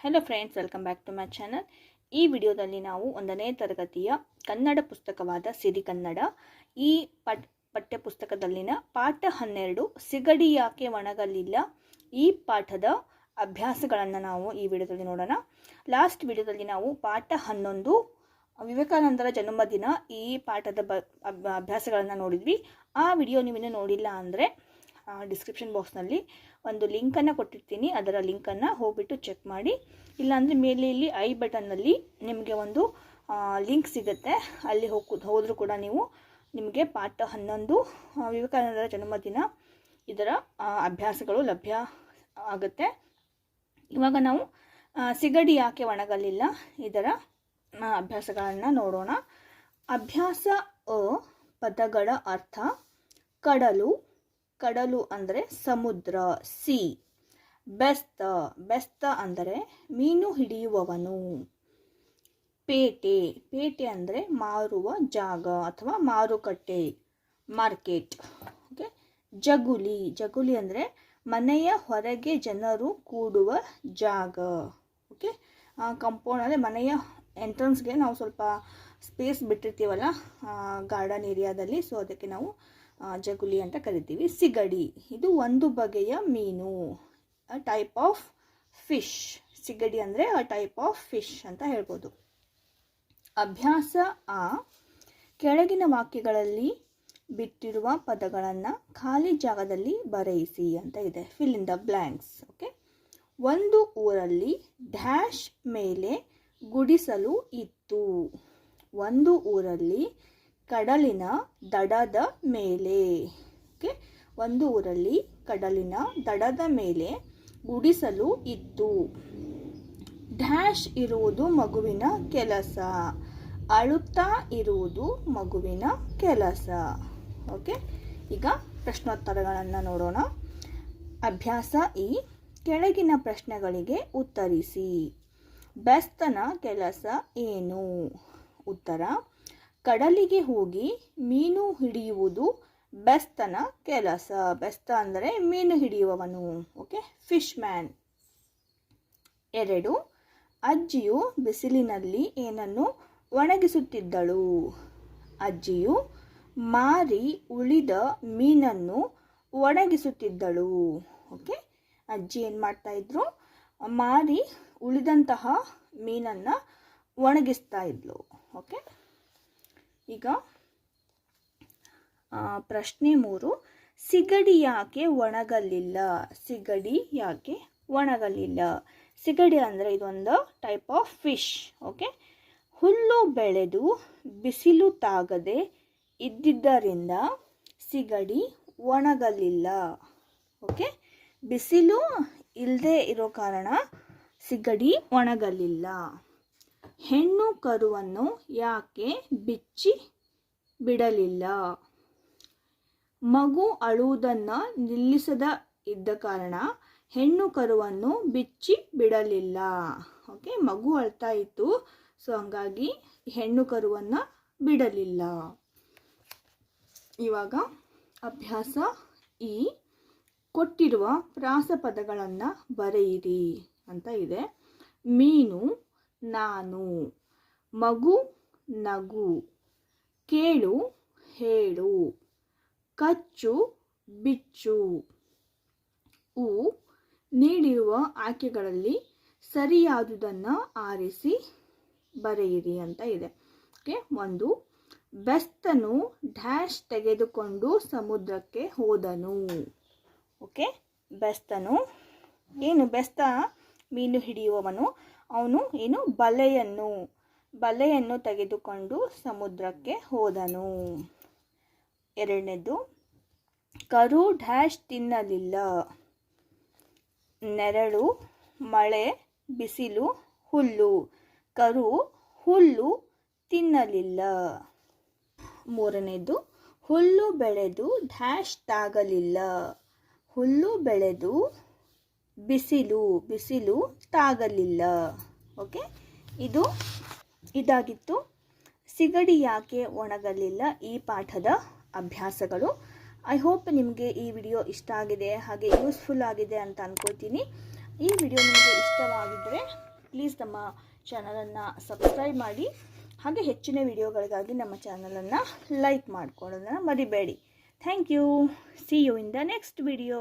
Hello friends welcome back to my channel ಈ ವಿಡಿಯೋದಲ್ಲಿ ನಾವು ಒಂದನೇ ತರಗತಿಯ ಕನ್ನಡ ಪುಸ್ತಕವಾದ ಸಿರಿ ಕನ್ನಡ, ಈ ಪಠ್ ಪಠ್ಯ ಪುಸ್ತಕದಲ್ಲಿನ ಪಾಠ ಹನ್ನೆರಡು ಸಿಗಡಿ ಯಾಕೆ ಒಣಗಲಿಲ್ಲ, ಈ ಪಾಠದ ಅಭ್ಯಾಸಗಳನ್ನು ನಾವು ಈ ವಿಡಿಯೋದಲ್ಲಿ ನೋಡೋಣ. ಲಾಸ್ಟ್ ವಿಡಿಯೋದಲ್ಲಿ ನಾವು ಪಾಠ ಹನ್ನೊಂದು, ವಿವೇಕಾನಂದರ ಜನ್ಮದಿನ ಈ ಪಾಠದ ಬ ಅಭ್ಯಾಸಗಳನ್ನು ನೋಡಿದ್ವಿ. ಆ ವಿಡಿಯೋ ನೀವಿನ್ನೂ ನೋಡಿಲ್ಲ ಅಂದರೆ ಡಿಸ್ಕ್ರಿಪ್ಷನ್ ಬಾಕ್ಸ್ನಲ್ಲಿ ಒಂದು ಲಿಂಕನ್ನು ಕೊಟ್ಟಿರ್ತೀನಿ. ಅದರ ಲಿಂಕನ್ನು ಹೋಗ್ಬಿಟ್ಟು ಚೆಕ್ ಮಾಡಿ. ಇಲ್ಲಾಂದರೆ ಮೇಲೆ ಇಲ್ಲಿ ಐ ಬಟನ್ನಲ್ಲಿ ನಿಮಗೆ ಒಂದು ಲಿಂಕ್ ಸಿಗುತ್ತೆ. ಅಲ್ಲಿ ಹೋಗಿ ಹೋದರೂ ಕೂಡ ನೀವು ನಿಮಗೆ ಪಾಠ ಹನ್ನೊಂದು ವಿವೇಕಾನಂದರ ಜನ್ಮದಿನ ಇದರ ಅಭ್ಯಾಸಗಳು ಲಭ್ಯ ಆಗುತ್ತೆ. ಇವಾಗ ನಾವು ಸಿಗಡಿ ಯಾಕೆ ಒಣಗಲಿಲ್ಲ? ಇದರ ಅಭ್ಯಾಸಗಳನ್ನು ನೋಡೋಣ. ಅಭ್ಯಾಸ ಅ, ಪದಗಳ ಅರ್ಥ, ಕಡಲು ಕಡಲು ಅಂದರೆ ಸಮುದ್ರ, ಸಿ. ಬೆಸ್ತ ಬೆಸ್ತ ಅಂದರೆ ಮೀನು ಹಿಡಿಯುವವನು. ಪೇಟೆ ಪೇಟೆ ಅಂದರೆ ಮಾರುವ ಜಾಗ ಅಥವಾ ಮಾರುಕಟ್ಟೆ, ಮಾರ್ಕೆಟ್. ಓಕೆ? ಜಗುಲಿ ಜಗುಲಿ ಅಂದರೆ ಮನೆಯ ಹೊರಗೆ ಜನರು ಕೂಡುವ ಜಾಗ. ಓಕೆ? ಕಂಪೌಂಡ್ ಅಂದರೆ ಮನೆಯ ಎಂಟ್ರೆನ್ಸ್ಗೆ ನಾವು ಸ್ವಲ್ಪ ಸ್ಪೇಸ್ ಬಿಟ್ಟಿರ್ತೀವಲ್ಲ ಗಾರ್ಡನ್ ಏರಿಯಾದಲ್ಲಿ ಸೊ ಅದಕ್ಕೆ ನಾವು ಜಗುಲಿ ಅಂತ ಕರಿತೀವಿ. ಸಿಗಡಿ. ಇದು ಒಂದು ಬಗೆಯ ಮೀನು. ಅ ಟೈಪ್ ಆಫ್ ಫಿಶ್ ಸಿಗಡಿ ಅಂದರೆ ಅ ಟೈಪ್ ಆಫ್ ಫಿಶ್ ಅಂತ ಹೇಳ್ಬೋದು. ಅಭ್ಯಾಸ ಆ. ಕೆಳಗಿನ ವಾಕ್ಯಗಳಲ್ಲಿ ಬಿಟ್ಟಿರುವ ಪದಗಳನ್ನು ಖಾಲಿ ಜಾಗದಲ್ಲಿ ಬರೆಯಿಸಿ ಅಂತ ಇದೆ. Fill in the blanks okay ಒಂದು ಊರಲ್ಲಿ ಡ್ಯಾಶ್ ಮೇಲೆ ಗುಡಿಸಲು ಇತ್ತು. ಒಂದು ಊರಲ್ಲಿ ಕಡಲಿನ ದಡದ ಮೇಲೆ. ಓಕೆ? ಒಂದು ಊರಲ್ಲಿ ಕಡಲಿನ ದಡದ ಮೇಲೆ ಗುಡಿಸಲು ಇತ್ತು ಡ್ಯಾಶ್ ಇರುವುದು ಮಗುವಿನ ಕೆಲಸ, ಅಳುತ್ತಾ ಇರುವುದು ಮಗುವಿನ ಕೆಲಸ. ಓಕೆ? ಈಗ ಪ್ರಶ್ನೋತ್ತರಗಳನ್ನು ನೋಡೋಣ. ಅಭ್ಯಾಸ ಈ. ಕೆಳಗಿನ ಪ್ರಶ್ನೆಗಳಿಗೆ ಉತ್ತರಿಸಿ. ಬೆಸ್ತನ ಕೆಲಸ ಏನು? ಉತ್ತರ ಕಡಲಿಗೆ ಹೋಗಿ ಮೀನು ಹಿಡಿಯುವುದು ಬೆಸ್ತನ ಕೆಲಸ. ಬೆಸ್ತ ಅಂದರೆ ಮೀನು ಹಿಡಿಯುವವನು ಓಕೆ ಫಿಶ್ ಮ್ಯಾನ್ ಎರಡು, ಅಜ್ಜಿಯು ಬಿಸಿಲಿನಲ್ಲಿ ಏನನ್ನು ಒಣಗಿಸುತ್ತಿದ್ದಳು? ಅಜ್ಜಿಯು ಮಾರಿ ಉಳಿದ ಮೀನನ್ನು ಒಣಗಿಸುತ್ತಿದ್ದಳು ಓಕೆ ಅಜ್ಜಿ ಏನು ಮಾಡ್ತಾ ಇದ್ರು? ಮಾರಿ ಉಳಿದಂತಹ ಮೀನನ್ನು ಒಣಗಿಸ್ತಾ ಇದ್ಲು ಓಕೆ ಈಗ ಪ್ರಶ್ನೆ ಮೂರು. ಸಿಗಡಿ ಯಾಕೆ ಒಣಗಲಿಲ್ಲ? ಸಿಗಡಿ ಯಾಕೆ ಒಣಗಲಿಲ್ಲ? ಸಿಗಡಿ ಅಂದರೆ ಇದೊಂದು ಟೈಪ್ ಆಫ್ ಫಿಶ್ ಓಕೆ ಹುಲ್ಲು ಬೆಳೆದು ಬಿಸಿಲು ತಾಗದೆ ಇದ್ದಿದ್ದರಿಂದ ಸಿಗಡಿ ಒಣಗಲಿಲ್ಲ ಓಕೆ ಬಿಸಿಲು ಇಲ್ಲದೆ ಇರೋ ಕಾರಣ ಸಿಗಡಿ ಒಣಗಲಿಲ್ಲ. ಹೆಣ್ಣು ಕರುವನ್ನು ಯಾಕೆ ಬಿಚ್ಚಿ ಬಿಡಲಿಲ್ಲ? ಮಗು ಅಳುವುದನ್ನು ನಿಲ್ಲಿಸದ ಇದ್ದ ಕಾರಣ ಹೆಣ್ಣು ಕರುವನ್ನು ಬಿಚ್ಚಿ ಬಿಡಲಿಲ್ಲ. ಓಕೆ, ಮಗು ಅಳ್ತಾ ಇತ್ತು, ಸೊ ಹಂಗಾಗಿ ಹೆಣ್ಣು ಕರುವನ್ನು ಬಿಡಲಿಲ್ಲ. ಇವಾಗ ಅಭ್ಯಾಸ ಈ. ಕೊಟ್ಟಿರುವ ಪ್ರಾಸಪದಗಳನ್ನು ಬರೆಯಿರಿ ಅಂತ ಇದೆ. ಮೀನು ನಾನು. ಮಗು, ನಗು. ಕೇಳು, ಹೇಳು. ಕಚ್ಚು, ಬಿಚ್ಚು. ಉ ನೀಡಿರುವ ಆಯ್ಕೆಗಳಲ್ಲಿ ಸರಿಯಾದುದನ್ನು ಆರಿಸಿ ಬರೆಯಿರಿ ಅಂತ ಇದೆ. ಓಕೆ, ಒಂದು. ಬೆಸ್ತನು ಡ್ಯಾಶ್ ತೆಗೆದುಕೊಂಡು ಸಮುದ್ರಕ್ಕೆ ಹೋದನು. ಓಕೆ, ಬೆಸ್ತನು. ಏನು ಬೆಸ್ತ? ಮೀನು ಹಿಡಿಯುವವನು. ಅವನು ಏನು? ಬಲೆಯನ್ನು ಬಲೆಯನ್ನು ತೆಗೆದುಕೊಂಡು ಸಮುದ್ರಕ್ಕೆ ಹೋದನು. ಎರಡನೇದು, ಕರು ಡ್ಯಾಶ್ ತಿನ್ನಲಿಲ್ಲ. ನೆರಳು, ಮಳೆ, ಬಿಸಿಲು, ಹುಲ್ಲು. ಕರು ಹುಲ್ಲು ತಿನ್ನಲಿಲ್ಲ. ಮೂರನೇದು, ಹುಲ್ಲು ಬೆಳೆದು ಡ್ಯಾಶ್ ತಾಗಲಿಲ್ಲ. ಹುಲ್ಲು ಬೆಳೆದು ಬಿಸಿಲು ಬಿಸಿಲು ತಾಗಲಿಲ್ಲ. ಓಕೆ? ಇದು ಇದಾಗಿತ್ತು. ಸಿಗಡಿ ಯಾಕೆ ಒಣಗಲಿಲ್ಲ? ಈ ಪಾಠದ ಅಭ್ಯಾಸಗಳು. ಐ ಹೋಪ್ ನಿಮಗೆ ಈ ವಿಡಿಯೋ ಇಷ್ಟ ಆಗಿದೆ, ಹಾಗೆ ಯೂಸ್ಫುಲ್ ಆಗಿದೆ ಅಂತ ಅಂದ್ಕೋತೀನಿ ಈ ವಿಡಿಯೋ ನಿಮಗೆ ಇಷ್ಟವಾಗಿದ್ದರೆ ಪ್ಲೀಸ್ ನಮ್ಮ ಚಾನಲನ್ನು ಸಬ್ಸ್ಕ್ರೈಬ್ ಮಾಡಿ, ಹಾಗೆ ಹೆಚ್ಚಿನ ವಿಡಿಯೋಗಳಿಗಾಗಿ ನಮ್ಮ ಚಾನಲನ್ನು ಲೈಕ್ ಮಾಡ್ಕೊಳ್ಳೋದನ್ನು ಮರಿಬೇಡಿ. Thank you. See you in the next video